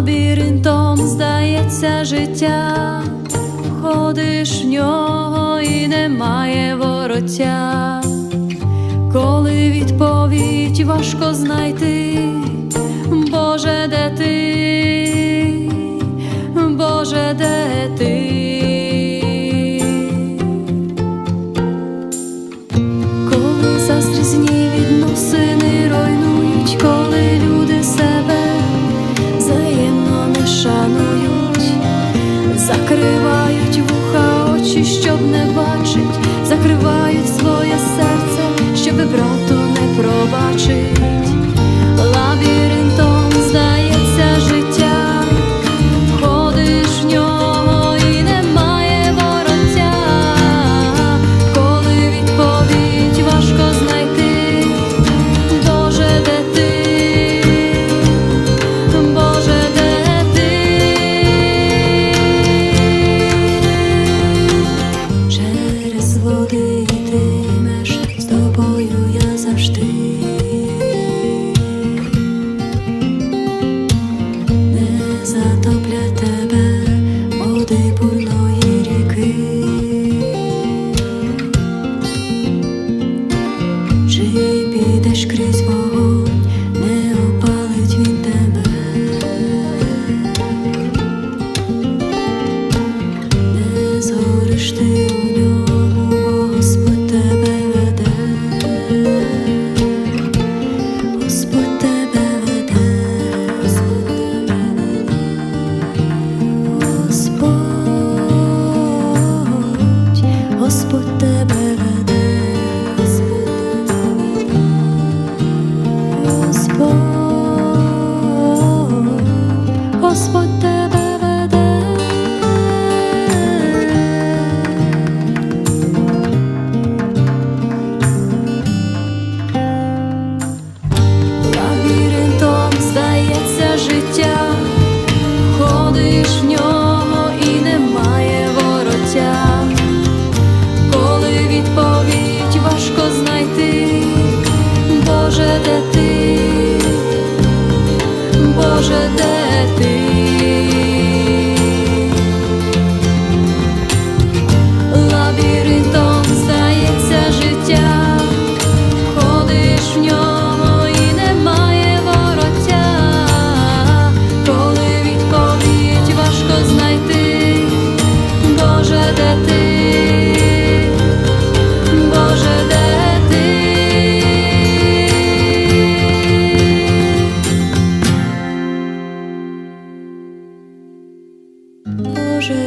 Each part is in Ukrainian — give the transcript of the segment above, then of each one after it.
лабіринтом здається життя, ходиш в нього і немає вороття, коли відповідь важко знайти, Боже, де ти, закривають вуха очі, щоб не бачить, закривають своє серце, щоб брату не пробачить. за тобою.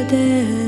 dead.